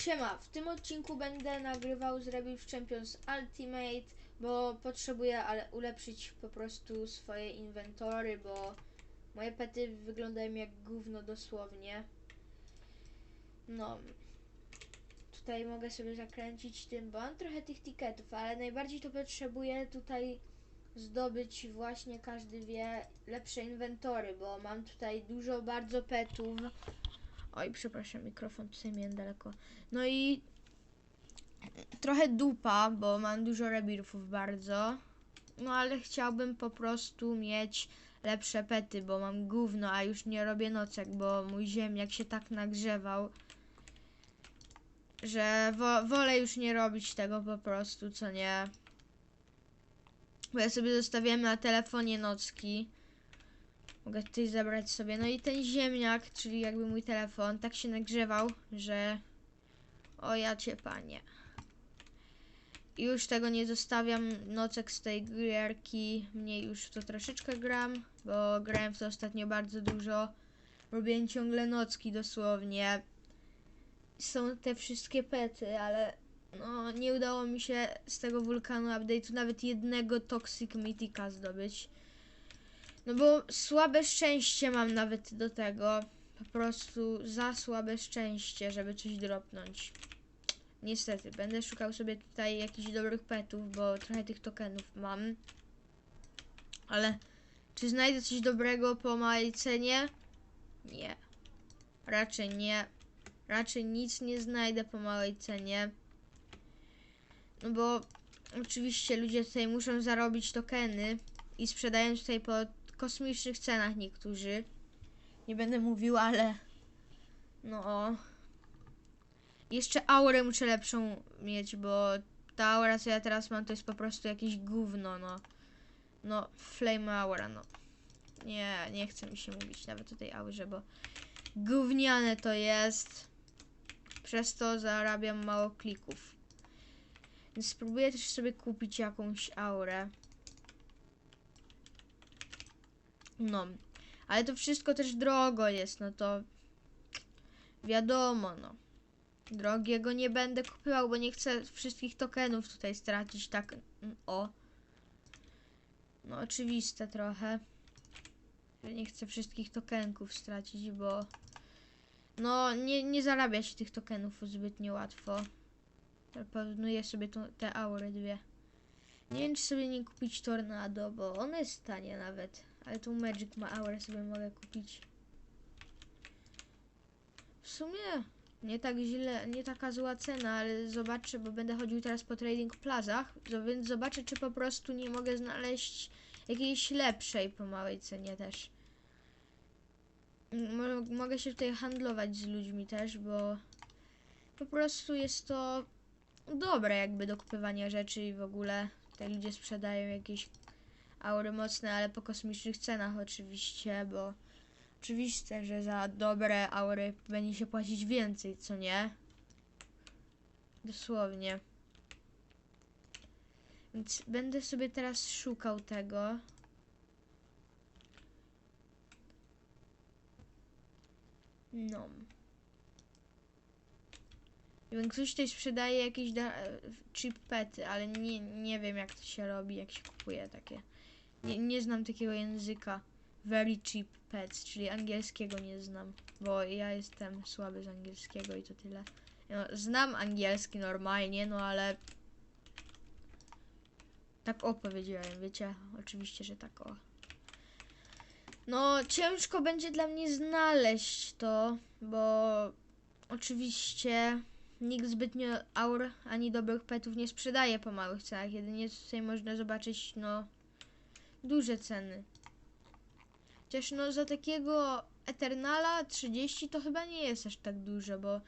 Siema, w tym odcinku będę nagrywał z Rebel Champions Ultimate, bo potrzebuję ulepszyć po prostu swoje inwentory, bo moje pety wyglądają jak gówno dosłownie. No, tutaj mogę sobie zakręcić tym, bo mam trochę tych tiketów, ale najbardziej to potrzebuję tutaj zdobyć właśnie, każdy wie, lepsze inwentory, bo mam tutaj dużo bardzo petów. Oj, przepraszam, mikrofon tutaj miałem daleko. No i trochę dupa, bo mam dużo rebirfów bardzo. No ale chciałbym po prostu mieć lepsze pety, bo mam gówno, a już nie robię nocek, bo mój ziemniak się tak nagrzewał, że wo wolę już nie robić tego po prostu, co nie. Bo ja sobie zostawiłem na telefonie nocki. Mogę tutaj zabrać sobie. No i ten ziemniak, czyli jakby mój telefon, tak się nagrzewał, że. O ja cię panie. I już tego nie zostawiam nocek z tej gierki. Mniej już w to troszeczkę gram, bo grałem w to ostatnio bardzo dużo. Robiłem ciągle nocki dosłownie. Są te wszystkie pety, ale no nie udało mi się z tego wulkanu update'u nawet jednego Toxic Mythica zdobyć. No bo słabe szczęście mam nawet do tego. Po prostu za słabe szczęście, żeby coś dropnąć. Niestety, będę szukał sobie tutaj jakichś dobrych petów, bo trochę tych tokenów mam. Ale czy znajdę coś dobrego po małej cenie? Nie. Raczej nie. Raczej nic nie znajdę po małej cenie. No bo oczywiście ludzie tutaj muszą zarobić tokeny i sprzedają tutaj po kosmicznych cenach niektórzy. Nie będę mówił, ale no. Jeszcze aurę muszę lepszą mieć, bo ta aura, co ja teraz mam, to jest po prostu jakieś gówno, no. No, flame aura, no. Nie, nie chce mi się mówić nawet o tej aurze, bo gówniane to jest. Przez to zarabiam mało klików. Więc spróbuję też sobie kupić jakąś aurę. No, ale to wszystko też drogo jest, no to wiadomo, no. Drogiego nie będę kupował, bo nie chcę wszystkich tokenów tutaj stracić, tak, mm, o. No, oczywiste trochę. że Nie chcę wszystkich tokenków stracić, bo no, nie, nie zarabia się tych tokenów zbytnio łatwo. Proponuję sobie te aury dwie. Nie wiem, czy sobie nie kupić Tornado, bo ono jest tanie nawet. Ale tu Magic ma aurę, sobie mogę kupić. W sumie nie tak źle, nie taka zła cena, ale zobaczę, bo będę chodził teraz po trading plazach, więc zobaczę, czy po prostu nie mogę znaleźć jakiejś lepszej po małej cenie też. Mogę się tutaj handlować z ludźmi też, bo po prostu jest to dobre jakby do kupywania rzeczy i w ogóle tutaj ludzie sprzedają jakieś aury mocne, ale po kosmicznych cenach oczywiście, bo oczywiste, że za dobre aury będzie się płacić więcej, co nie? Dosłownie. Więc będę sobie teraz szukał tego. No. Większość tutaj sprzedaje jakieś da- cheap pety, ale nie, nie wiem jak to się robi, jak się kupuje takie. Nie, nie znam takiego języka. Very cheap pets, czyli angielskiego nie znam, bo ja jestem słaby z angielskiego i to tyle. No, znam angielski normalnie, no ale tak o powiedziałem, wiecie? Oczywiście, że tak o. No, ciężko będzie dla mnie znaleźć to, bo oczywiście nikt zbytnio aur ani dobrych petów nie sprzedaje po małych cenach. Jedynie tutaj można zobaczyć, no, duże ceny. Chociaż no za takiego Eternala 30 to chyba nie jest aż tak dużo, bo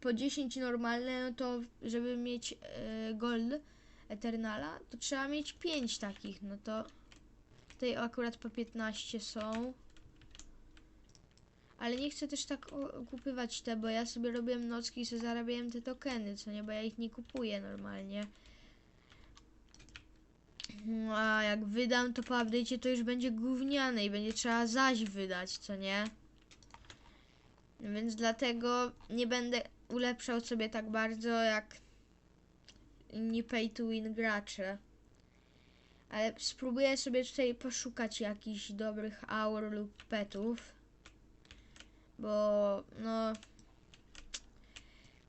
po 10 normalne, no to żeby mieć e, gold Eternala, to trzeba mieć 5 takich, no to tutaj akurat po 15 są. Ale nie chcę też tak kupywać te, bo ja sobie robiłem nocki i sobie zarabiałem te tokeny, co nie, bo ja ich nie kupuję normalnie. A jak wydam to po update'cie to już będzie gówniane i będzie trzeba zaś wydać, co nie? Więc dlatego nie będę ulepszał sobie tak bardzo jak inni pay to win gracze. Ale spróbuję sobie tutaj poszukać jakichś dobrych aur lub petów. Bo no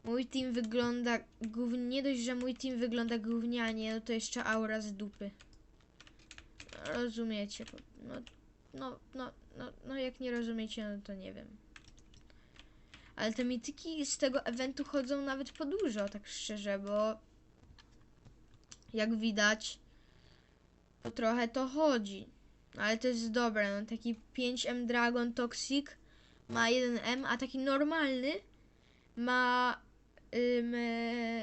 mój team wygląda gównie. Nie dość, że mój team wygląda gównianie, no to jeszcze aura z dupy. Rozumiecie? No, no, no, no, no jak nie rozumiecie, no to nie wiem. Ale te mityki z tego eventu chodzą nawet po dużo, tak szczerze, bo jak widać, to trochę to chodzi. Ale to jest dobre, no taki 5M Dragon Toxic ma 1M, a taki normalny ma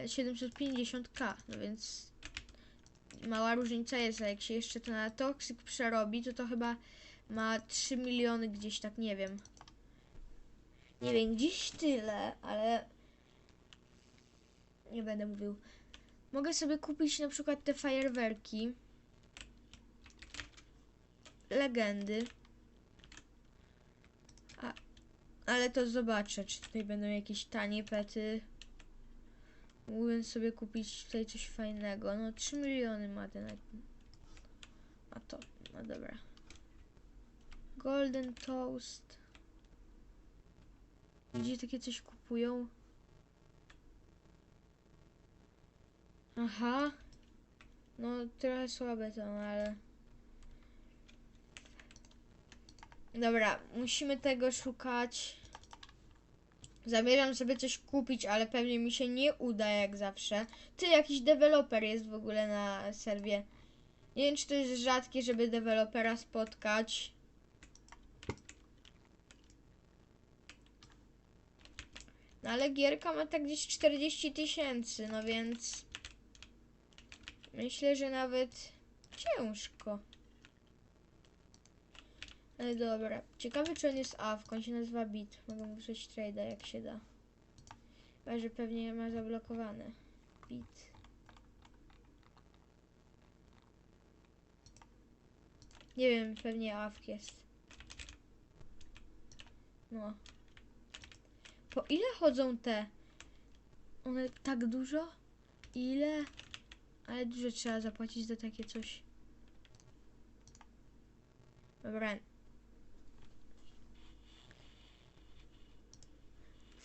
750k, no więc mała różnica jest, a jak się jeszcze to na Toxic przerobi, to to chyba ma 3 miliony gdzieś tak, nie wiem. Nie wiem, gdzieś tyle, ale nie będę mówił. Mogę sobie kupić na przykład te fajerwerki. Legendy. A, ale to zobaczę, czy tutaj będą jakieś tanie pety. Mógłbym sobie kupić tutaj coś fajnego. No 3 miliony ma ten. A to, no dobra. Golden Toast. Gdzie takie coś kupują? Aha. No trochę słabe to, ale... Dobra, musimy tego szukać. Zamierzam sobie coś kupić, ale pewnie mi się nie uda jak zawsze. Ty, jakiś deweloper jest w ogóle na serwie. Nie wiem, czy to jest rzadkie, żeby dewelopera spotkać. No ale gierka ma tak gdzieś 40 tysięcy, no więc myślę, że nawet ciężko. Ale dobra. Ciekawe czy on jest AWK, on się nazywa Bit. Mogę wrzucić trade'a jak się da. Chyba, że pewnie ma zablokowane. Bit. Nie wiem, pewnie AWK jest. No. Po ile chodzą te? One tak dużo? Ile? Ale dużo trzeba zapłacić za takie coś. Dobra.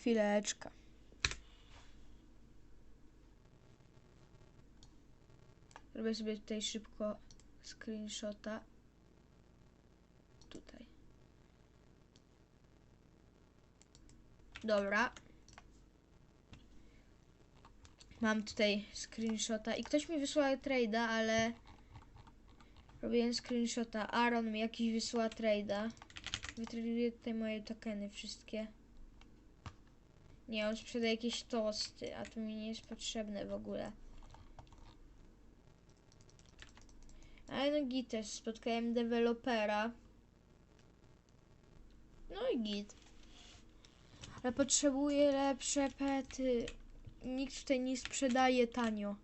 Chwileczka. Robię sobie tutaj szybko screenshota. Tutaj. Dobra. Mam tutaj screenshota i ktoś mi wysłał trade'a, ale robiłem screenshota. Aaron mi jakiś wysłał trade'a. Wytraduję tutaj moje tokeny wszystkie. Nie, on sprzeda jakieś tosty, a to mi nie jest potrzebne w ogóle. Ale no git też, spotkałem dewelopera. No i git. Ale potrzebuję lepsze pety. Nikt tutaj nie sprzedaje tanio.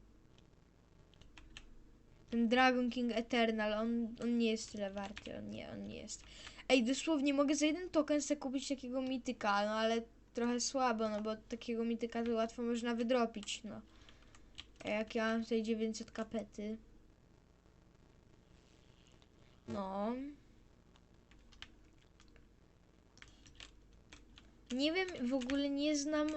Ten Dragon King Eternal, on, on nie jest tyle warty, on nie, on nie jest. Ej, dosłownie mogę za jeden token sobie kupić takiego mityka, no ale trochę słabo, no bo takiego mityka to łatwo można wydropić, no. A jak ja mam tutaj 900 kapety. No. Nie wiem, w ogóle nie znam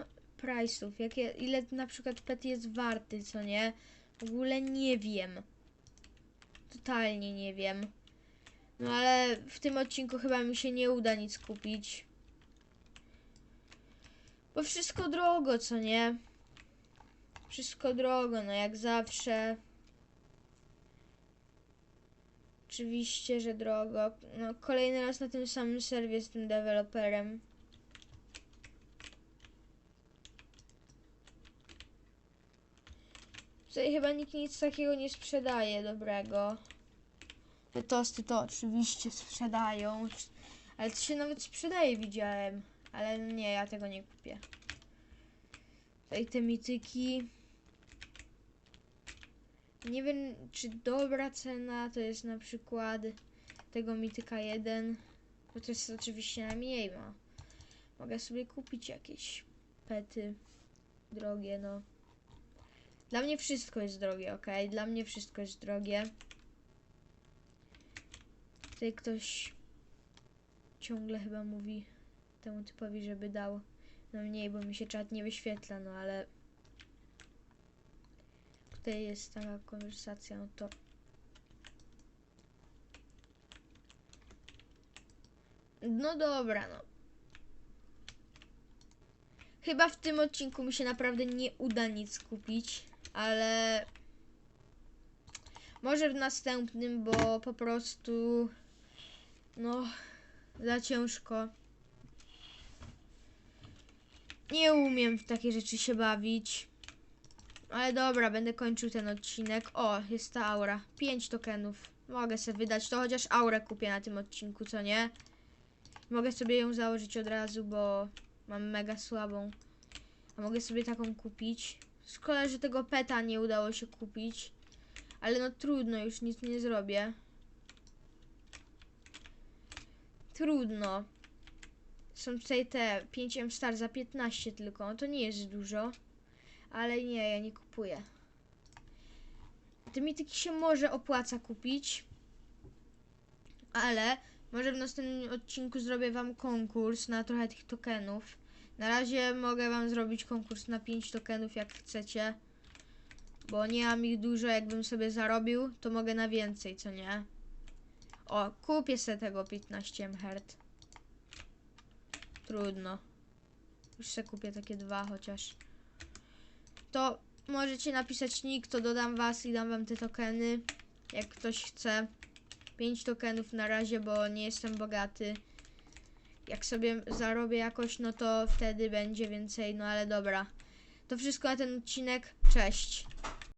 price'ów, jakie, ile na przykład pet jest warty, co nie? W ogóle nie wiem. Totalnie nie wiem. No ale w tym odcinku chyba mi się nie uda nic kupić. Bo wszystko drogo, co nie? Wszystko drogo, no jak zawsze. Oczywiście, że drogo. No kolejny raz na tym samym serwie z tym deweloperem. Tutaj chyba nikt nic takiego nie sprzedaje dobrego. Te tosty to oczywiście sprzedają. Ale to się nawet sprzedaje, widziałem. Ale nie, ja tego nie kupię. Tutaj te mityki. Nie wiem, czy dobra cena to jest na przykład tego mityka 1. Bo to jest oczywiście najmniej ma. Mogę sobie kupić jakieś pety. drogie, no. Dla mnie wszystko jest drogie, ok? Dla mnie wszystko jest drogie. Tutaj ktoś ciągle chyba mówi temu typowi, żeby dał no mniej, bo mi się czat nie wyświetla, no ale tutaj jest taka konwersacja, no to no dobra, no. Chyba w tym odcinku mi się naprawdę nie uda nic kupić, ale może w następnym, bo po prostu no za ciężko. Nie umiem w takie rzeczy się bawić. Ale dobra, będę kończył ten odcinek. O, jest ta aura. 5 tokenów. Mogę sobie wydać to, chociaż aurę kupię na tym odcinku, co nie? Mogę sobie ją założyć od razu, bo mam mega słabą. A mogę sobie taką kupić. Szkoda, że tego peta nie udało się kupić. Ale no trudno, już nic nie zrobię. Trudno. Są tutaj te 5 M Star za 15 tylko. No to nie jest dużo. Ale nie, ja nie kupuję. Te mityki się może opłaca kupić. Ale może w następnym odcinku zrobię wam konkurs na trochę tych tokenów. Na razie mogę wam zrobić konkurs na 5 tokenów jak chcecie. Bo nie mam ich dużo, jakbym sobie zarobił, to mogę na więcej, co nie? O, kupię sobie tego 15 MHz. Trudno. Już sobie kupię takie dwa chociaż. To możecie napisać nick, to dodam was i dam wam te tokeny. Jak ktoś chce. 5 tokenów na razie, bo nie jestem bogaty. Jak sobie zarobię jakoś, no to wtedy będzie więcej, no ale dobra. To wszystko na ten odcinek. Cześć.